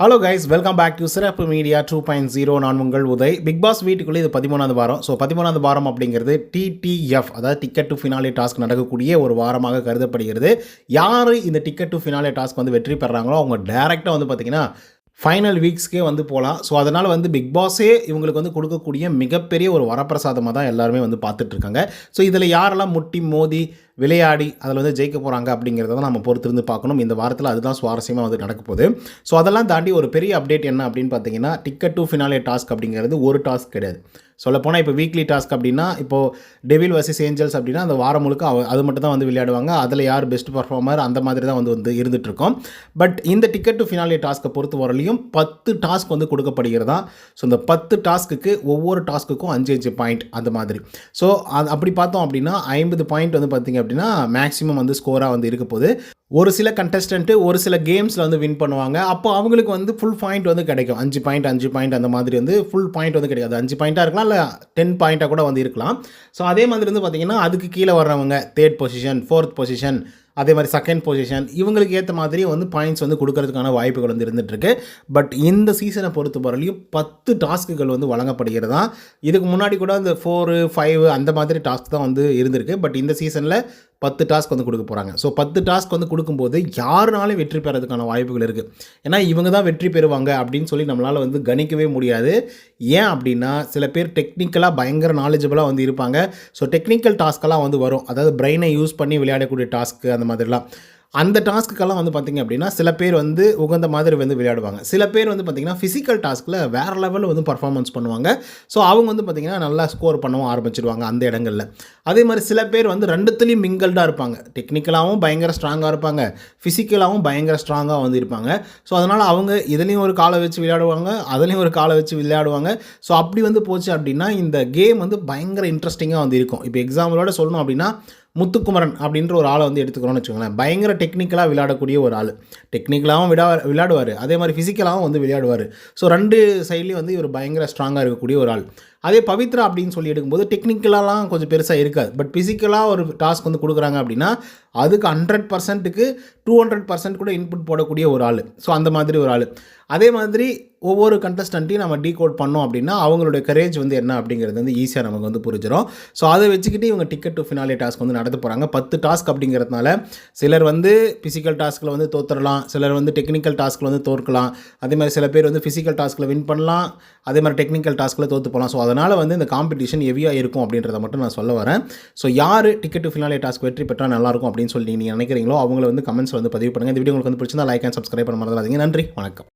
Hello guys welcome back to சிறப்பு media two point zero நான் உங்கள் உதய். பிக் பாஸ் வீட்டுக்குள்ளே இது பதிமூணாவது வாரம். ஸோ பதிமூணாவது வாரம் அப்படிங்கிறது டிடிஎஃப் அதாவது டிக்கெட் டு ஃபினாலே டாஸ்க் நடக்கக்கூடிய ஒரு வாரமாக கருதப்படுகிறது. யார் இந்த டிக்கெட் டு ஃபினாலே டாஸ்க் வந்து வெற்றி பெறாங்களோ அவங்க டேரெக்டாக வந்து பார்த்திங்கன்னா ஃபைனல் வீக்ஸ்க்கே வந்து போகலாம் ஸோ அதனால் வந்து பிக் பாஸே இவங்களுக்கு வந்து கொடுக்கக்கூடிய மிகப்பெரிய ஒரு வரப்பிரசாதமாக தான் எல்லாருமே வந்து பார்த்துட்ருக்காங்க ஸோ இதில் யாரெல்லாம் முட்டி மோதி விளையாடி அதில் வந்து ஜெயிக்க போகிறாங்க அப்படிங்கிறத தான் நம்ம பொறுத்திருந்து பார்க்கணும். இந்த வாரத்தில் அதுதான் சுவாரஸ்யமாக வந்து நடக்க போகுது. ஸோ அதெல்லாம் தாண்டி ஒரு பெரிய அப்டேட் என்ன அப்படின்னு பார்த்தீங்கன்னா டிக்கெட் டு ஃபினாலே டாஸ்க் அப்படிங்கிறது ஒரு டாஸ்க் கிடையாது. சொல்லப்போனால் இப்போ வீக்லி டாஸ்க் அப்படின்னா இப்போது டெவில் வர்சஸ் ஏஞ்சல்ஸ் அப்படின்னா அந்த வாரம் முழுக்க அவ- அது மட்டும் தான் வந்து விளையாடுவாங்க. அதில் யார் பெஸ்ட் பர்ஃபார்மர் அந்த மாதிரி தான் வந்து வந்து இருந்துகிட்ருக்கோம் பட் இந்த டிக்கெட் டு ஃபினாலே டாஸ்க்கை பொறுத்த வரலையும் பத்து டாஸ்க் வந்து கொடுக்கப்படுகிறதா? ஸோ இந்த பத்து டாஸ்க்குக்கு ஒவ்வொரு டாஸ்க்குக்கும் அஞ்சு அஞ்சு பாயிண்ட் அந்த மாதிரி. ஸோ அது அப்படி பார்த்தோம் அப்படின்னா ஐம்பது பாயிண்ட் வந்து பார்த்திங்க அப்படின்னா மேக்ஸிமம் வந்து ஸ்கோராக வந்து இருக்க போகுது. ஒரு சில கண்டஸ்டண்ட்டு ஒரு சில கேம்ஸில் வந்து வின் பண்ணுவாங்க. அப்போ அவங்களுக்கு வந்து ஃபுல் பாயிண்ட் வந்து கிடைக்கும். அஞ்சு பாயிண்ட் அஞ்சு பாயிண்ட் அந்த மாதிரி வந்து ஃபுல் பாயிண்ட் வந்து கிடைக்காது. அஞ்சு பாயிண்ட்டாக இருக்கலாம் இல்லை டென் பாயிண்ட்டாக கூட வந்து இருக்கலாம். ஸோ அதே மாதிரி வந்து பார்த்திங்கன்னா அதுக்கு கீழே வர்றவங்க தேர்ட் பொசிஷன் ஃபோர்த் பொசிஷன் அதே மாதிரி செகண்ட் பொசிஷன் இவங்களுக்கு ஏற்ற மாதிரி வந்து பாயிண்ட்ஸ் வந்து கொடுக்கறதுக்கான வாய்ப்புகள் வந்து இருந்துகிட்ருக்கு பட் இந்த சீசனை பொறுத்த வரையிலையும் பத்து டாஸ்க்குகள் வந்து வழங்கப்படுகிறதா? இதுக்கு முன்னாடி கூட இந்த ஃபோரு ஃபைவ் அந்த மாதிரி டாஸ்க் தான் வந்து இருந்திருக்கு. பட் இந்த சீசனில் பத்து டாஸ்க் வந்து கொடுக்க போகிறாங்க ஸோ பத்து டாஸ்க் வந்து கொடுக்கும்போது யாருனாலும் வெற்றி பெறதுக்கான வாய்ப்புகள் இருக்குது ஏன்னா இவங்க தான் வெற்றி பெறுவாங்க அப்படின்னு சொல்லி நம்மளால் வந்து கணிக்கவே முடியாது. ஏன் அப்படின்னா சில பேர் டெக்னிக்கலாக பயங்கர நாலேஜபிளாக வந்து இருப்பாங்க. ஸோ டெக்னிக்கல் டாஸ்க்கெல்லாம் வந்து வரும். அதாவது பிரெயினை யூஸ் பண்ணி விளையாடக்கூடிய டாஸ்க்கு அந்த மாதிரிலாம். அந்த டாஸ்க்குக்கெல்லாம் வந்து பார்த்திங்க அப்படின்னா சில பேர் வந்து உகந்த மாதிரி வந்து விளையாடுவாங்க. சில பேர் வந்து பார்த்திங்கன்னா ஃபிசிக்கல் டாஸ்க்கில் வேறு லெவலில் வந்து பர்ஃபார்மன்ஸ் பண்ணுவாங்க. ஸோ அவங்க வந்து பார்த்திங்கன்னா நல்லா ஸ்கோர் பண்ணவும் ஆரம்பிச்சிடுவாங்க அந்த இடங்களில். அதே மாதிரி சில பேர் வந்து ரெண்டுத்துலேயும் மிங்கிள்டாக இருப்பாங்க. டெக்னிக்கலாகவும் பயங்கர ஸ்ட்ராங்காக இருப்பாங்க. ஃபிசிக்கலாகவும் பயங்கர ஸ்ட்ராங்காக வந்து இருப்பாங்க. ஸோ அதனால் அவங்க இதுலேயும் ஒரு காலை வச்சு விளையாடுவாங்க அதுலேயும் ஒரு காலை வச்சு விளையாடுவாங்க. ஸோ அப்படி வந்து போச்சு அப்படின்னா இந்த கேம் வந்து பயங்கர இன்ட்ரெஸ்டிங்காக வந்து இருக்கும். இப்போ எக்ஸாம்பிளோட சொல்லணும் அப்படின்னா முத்துக்குமரன் அப்படின்ற ஒரு ஆளை வந்து எடுத்துக்கிறோம்னு வச்சுக்கோங்களேன். பயங்கர டெக்னிக்கலாக விளையாடக்கூடிய ஒரு ஆள். டெக்னிக்கலாகவும் விடா விளையாடுவார். அதே மாதிரி ஃபிசிக்கலாகவும் வந்து விளையாடுவார். ஸோ ரெண்டு சைட்லேயும் வந்து இவர் பயங்கர ஸ்ட்ராங்காக இருக்கக்கூடிய ஒரு ஆள். அதே பவித்ரா அப்படின்னு சொல்லி எடுக்கும்போது டெக்னிக்கலாலாம் கொஞ்சம் பெருசாக இருக்காது. பட் ஃபிசிக்கலாக ஒரு டாஸ்க் வந்து கொடுக்குறாங்க அப்படின்னா அதுக்கு ஹண்ட்ரட் பர்சன்ட்டுக்கு டூ ஹண்ட்ரட் பர்சன்ட் கூட இன்புட் போடக்கூடிய ஒரு ஆள். ஸோ அந்த மாதிரி ஒரு ஆள். அதே மாதிரி ஒவ்வொரு கண்டஸ்டண்ட்டையும் நம்ம டீகோட் பண்ணோம் அப்படின்னா அவங்களுடைய கரேஜ் வந்து என்ன அப்படிங்கிறது வந்து ஈஸியாக நமக்கு வந்து புரிஞ்சிடும் ஸோ அதை வச்சுக்கிட்டு இவங்க டிக்கெட் டு ஃபினாலே டாஸ்க் வந்து நடத்த போகிறாங்க பத்து டாஸ்க் அப்படிங்கிறதுனால சிலர் வந்து ஃபிசிக்கல் டாஸ்கில் வந்து தோத்துடலாம் சிலர் வந்து டெக்னிக்கல் டாஸ்கில் வந்து தோற்கலாம். அதே மாதிரி சில பேர் வந்து ஃபிசிக்கல் டாஸ்கில் வின் பண்ணலாம் அதே மாதிரி டெக்னிக்கல் டாஸ்கில் தோற்று போகலாம். ஸோ அதை அதனால் வந்து இந்த காம்படிஷன் ஹெவியாக இருக்கும் அப்படின்றத மட்டும் நான் சொல்ல வரேன். ஸோ யார் டிக்கெட் ஃபினாலே டாஸ்க் வெற்றி பெற்றால் நல்லாயிருக்கும் அப்படின்னு சொல்லி நீங்கள் நினைக்கிறீங்களோ அவங்கள வந்து கமெண்ட்ஸில் வந்து பதிவு பண்ணுங்கள் இந்த வீடியோ உங்களுக்கு வந்து பிடிச்சிருந்தா லைக் அண்ட் சப்ஸ்கிரைப் பண்ண மறந்துடாதீங்க. நன்றி. வணக்கம்.